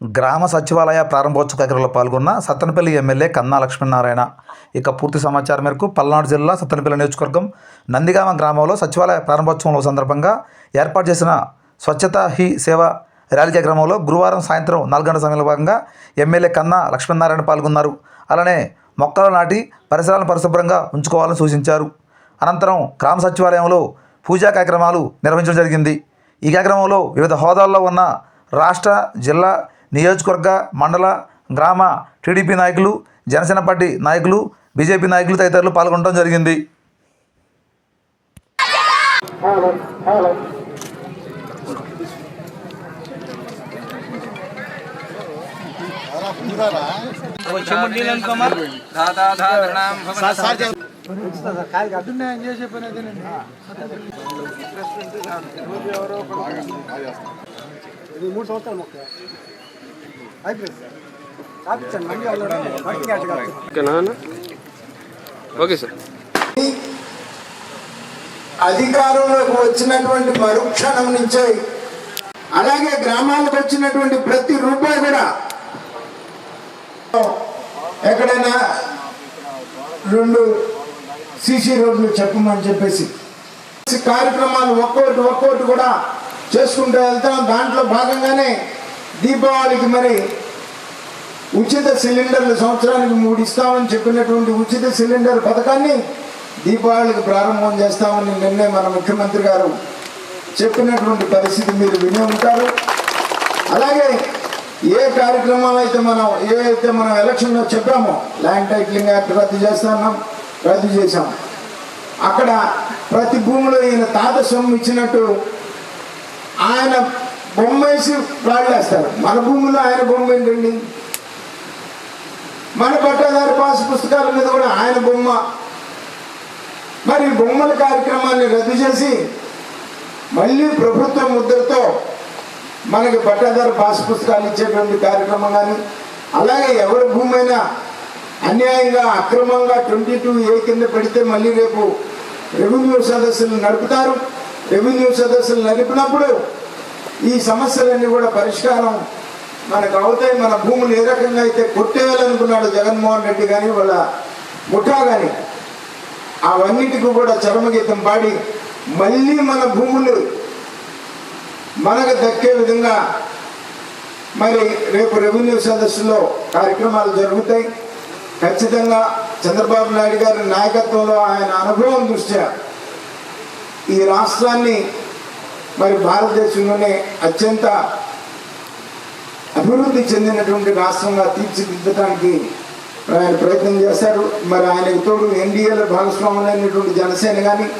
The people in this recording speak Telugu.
గ్రామ సచివాలయ ప్రారంభోత్సవ కార్యక్రమంలో పాల్గొన్న సత్తనపల్లి ఎమ్మెల్యే కన్నా లక్ష్మీనారాయణ. ఇక పూర్తి సమాచారం మేరకు పల్నాడు జిల్లా సత్తనపల్లి నియోజకవర్గం నందిగామ గ్రామంలో సచివాలయ ప్రారంభోత్సవం సందర్భంగా ఏర్పాటు చేసిన స్వచ్ఛత హీ సేవ ర్యాలీ కార్యక్రమంలో గురువారం సాయంత్రం నాలుగు గంటల సమయంలో భాగంగా ఎమ్మెల్యే కన్నా లక్ష్మీనారాయణ పాల్గొన్నారు. అలానే మొక్కలు నాటి పరిసరాలను పరిశుభ్రంగా ఉంచుకోవాలని సూచించారు. అనంతరం గ్రామ సచివాలయంలో పూజా కార్యక్రమాలు నిర్వహించడం జరిగింది. ఈ కార్యక్రమంలో వివిధ హోదాల్లో ఉన్న రాష్ట్ర జిల్లా నియోజకవర్గ మండల గ్రామ టీడీపీ నాయకులు జనసేన పార్టీ నాయకులు బీజేపీ నాయకులు తదితరులు పాల్గొనడం జరిగింది. మూడు సంవత్సరాలు ఓకే సార్. అధికారంలోకి వచ్చినటువంటి మరుక్షణం నుంచే అలాగే గ్రామాలకు వచ్చినటువంటి ప్రతి రూపాయి కూడా ఎక్కడైనా రెండు సీసీ రోడ్లు చెప్పమని చెప్పేసి కార్యక్రమాలు ఒక్కోటి ఒక్కోటి కూడా చేసుకుంటూ వెళ్తాం. దాంట్లో భాగంగానే దీపావళికి మరి ఉచిత సిలిండర్లు సంవత్సరానికి మూడు ఇస్తామని చెప్పినటువంటి ఉచిత సిలిండర్ పథకాన్ని దీపావళికి ప్రారంభం చేస్తామని నిన్నే మన ముఖ్యమంత్రి గారు చెప్పినటువంటి పరిస్థితి మీరు వినే ఉంటారు. అలాగే ఏ కార్యక్రమాలు అయితే మనం ఏవైతే మనం ఎలక్షన్లో చెప్పామో ల్యాండ్ టైటిలింగ్ యాక్ట్ రద్దు చేస్తున్నాం రద్దు చేశాం. అక్కడ ప్రతి భూమిలో ఈయన తాత సొమ్ము ఇచ్చినట్టు ఆయన బొమ్మ వేసి రాళ్ళేస్తారు మన భూమిలో ఆయన బొమ్మ ఏంటండి? మన పట్టగారి పాస్ పుస్తకాల మీద కూడా ఆయన బొమ్మ. మరి బొమ్మల కార్యక్రమాన్ని రద్దు చేసి మళ్ళీ ప్రభుత్వ ముద్రతో మనకి పట్టాదారు పాస్ పుస్తకాలు ఇచ్చేటువంటి కార్యక్రమం కానీ అలాగే ఎవరి భూమి అన్యాయంగా అక్రమంగా ట్వంటీ టూ ఏ కింద పెడితే మళ్ళీ రేపు రెవెన్యూ సదస్సులు నడుపుతారు. రెవెన్యూ సదస్సులు నడిపినప్పుడు ఈ సమస్యలన్నీ కూడా పరిష్కారం మనకు అవుతాయి. మన భూములు ఏ రకంగా అయితే కొట్టేయాలనుకున్నాడు జగన్మోహన్ రెడ్డి కానీ వాళ్ళ ముఠా కానీ అవన్నిటికీ కూడా చరమగీతం పాడి మళ్ళీ మన భూములు మనకు దక్కే విధంగా మరి రేపు రెవెన్యూ సదస్సులో కార్యక్రమాలు జరుగుతాయి. ఖచ్చితంగా చంద్రబాబు నాయుడు గారి నాయకత్వంలో ఆయన అనుభవం దృష్ట్యా ఈ రాష్ట్రాన్ని మరి భారతదేశంలోనే అత్యంత అభివృద్ధి చెందినటువంటి రాష్ట్రంగా తీర్చిదిద్దడానికి ఆయన ప్రయత్నం చేశారు. మరి ఆయనకు తోడు ఎన్డీఏలో భాగస్వాములైనటువంటి జనసేన కానీ